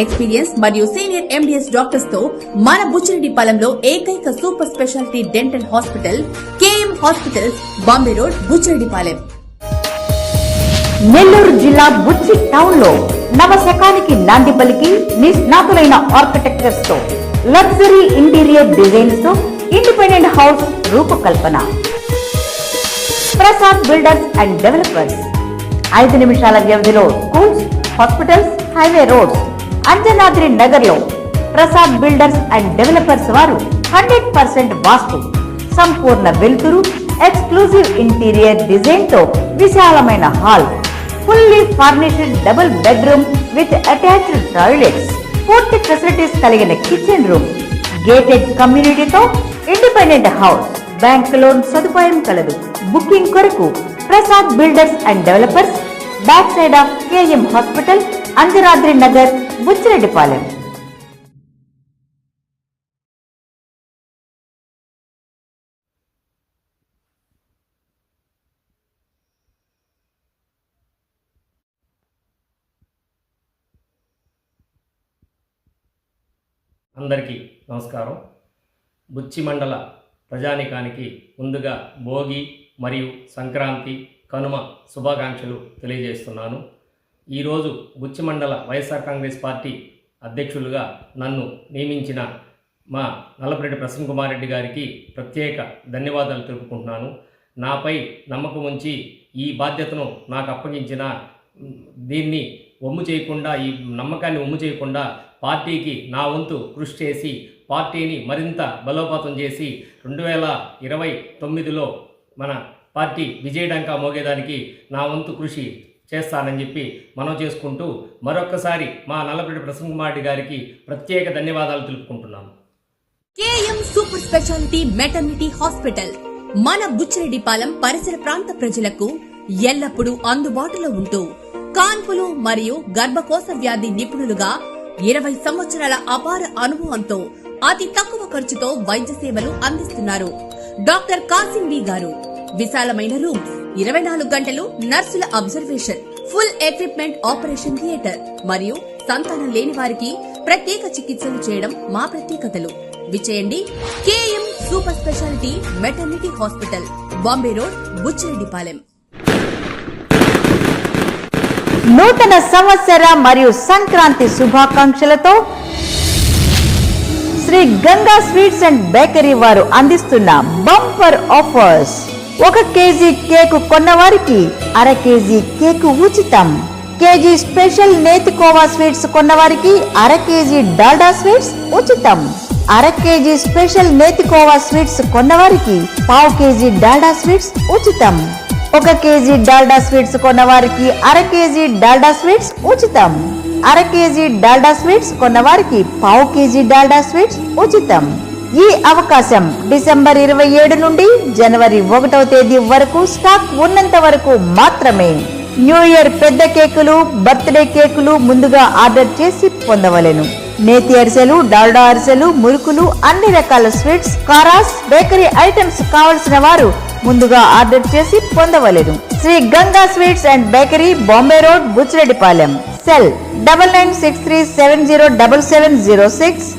Experience మరియు senior MDS డాక్టర్స్తో మన బుచ్చిరెడ్డిపాలెంలో ఏకైక super speciality dental hospital KM hospitals Bombay road Buchireddypalem Nellore జిల్లా బుచ్చి టౌన్లో నవశకానికి నాంది పలికి నిష్ణాతులైన ఆర్కిటెక్చర్స్తో లగ్జరీ ఇంటీరియర్ డిజైన్స్తో ఇండిపెండెంట్ హౌస్ రూపకల్పన. Prasad builders and developers. ఐదు నిమిషాల వ్యవధిలో schools hospitals highway roads. Anjanadri నగర్లో ప్రసాద్ బిల్డర్స్ అండ్ డెవలపర్స్ వారు హండ్రెడ్ పర్సెంట్ వాస్తు సంపూర్ణ వెలుతురు ఎక్స్క్లూజివ్ ఇంటీరియర్ డిజైన్తో విశాలమైన hall fully furnished double bedroom with attached toilets పూర్తి ఫెసిలిటీస్ కలిగిన కిచెన్ రూమ్ గేటెడ్ కమ్యూనిటీతో ఇండిపెండెంట్ హౌస్ బ్యాంక్ లోన్ సదుపాయం కలదు. బుకింగ్ కొరకు Prasad builders and developers back side of KM hospital Anjanadri Nagar Buchireddypalem. అందరికీ నమస్కారం. బుచ్చి మండల ప్రజానికానికి ముందుగా భోగి మరియు సంక్రాంతి కనుమ శుభాకాంక్షలు తెలియజేస్తున్నాను. ఈరోజు గుచ్చిమండల వైఎస్ఆర్ కాంగ్రెస్ పార్టీ అధ్యక్షులుగా నన్ను నియమించిన మా నల్లపరెడ్డి ప్రసన్న కుమార్ రెడ్డి గారికి ప్రత్యేక ధన్యవాదాలు తెలుపుకుంటున్నాను. నాపై నమ్మకం ఉంచి ఈ బాధ్యతను నాకు అప్పగించిన దీన్ని ఒమ్ము చేయకుండా ఈ నమ్మకాన్ని ఒమ్ము చేయకుండా పార్టీకి నా వంతు కృషి చేసి పార్టీని మరింత బలోపాతం చేసి రెండు వేల ఇరవై తొమ్మిదిలో మన పార్టీ విజయడంకా మోగేదానికి నా వంతు కృషి చేస్తానని చెప్పి మనం చేసుకుంటూ మరొక్కసారి మా నల్లపరెడ్డి ప్రసన్న కుమార్ గారికి ప్రత్యేక ధన్యవాదాలు తెలుపుకుంటున్నాను KM super speciality maternity hospital మన బుచ్చిరెడ్డిపాలెం పరిసర ప్రాంత ప్రజలకు ఎల్లప్పుడూ అందుబాటులో ఉంటూ కాన్పులు మరియు గర్భకోశ వ్యాధి నిపుణులుగా ఇరవై సంవత్సరాల అపార అనుభవంతో అతి తక్కువ ఖర్చుతో వైద్య సేవలు అందిస్తున్నారు. డాక్టర్ కాసిం బి గారు విశాలమైన రూమ్స్ ఇరవై నాలుగు గంటలు నర్సుల observation full equipment operation theatre. మరియు సంతానం లేని వారికి ప్రత్యేక చికిత్సలు చేయడం మా ప్రత్యేకతలు. విచేయండి KM super speciality maternity hospital Bombay road Buchireddypalem. నూతన సంవత్సర మరియు Sankranti శుభాకాంక్షలతో Sri Ganga sweets and bakery వారు అందిస్తున్న బంపర్ ఆఫర్స్. ఒక కేజీ కేకు కొన్నవారికి అర కేజీ కేకు ఉచితం. కేజీ స్పెషల్ నేతికోవా స్వీట్స్ కొన్నవారికి అర కేజీ డాల్డా స్వీట్స్ ఉచితం. అర కేజీ స్పెషల్ నేతికోవా స్వీట్స్ కొన్నవారికి పావు కేజీ డాల్డా స్వీట్స్ ఉచితం. ఒక కేజీ డాల్డా స్వీట్స్ కొన్నవారికి అర కేజీ డాల్డా స్వీట్స్ ఉచితం. అర కేజీ డాల్డా స్వీట్స్ కొన్నవారికి పావు కేజీ డాల్డా స్వీట్స్ ఉచితం. ఈ అవకాశం డిసెంబర్ ఇరవై ఏడు నుండి జనవరి ఒకటవ తేదీ వరకు స్టాక్ ఉన్నంత వరకు మాత్రమే. న్యూ ఇయర్ పెద్ద కేకులు బర్త్డే కేకులు ముందుగా ఆర్డర్ చేసి పొందవలెను. నేతి అరిసెలు డాల్డా అరిసెలు మురుకులు అన్ని రకాల స్వీట్స్ కారాస్ బేకరీ ఐటమ్స్ కావలసిన వారు ముందుగా ఆర్డర్ చేసి పొందవలెను. Sri Ganga sweets and bakery Bombay road Buchireddypalem. Cell double nine six three seven zero double seven zero six.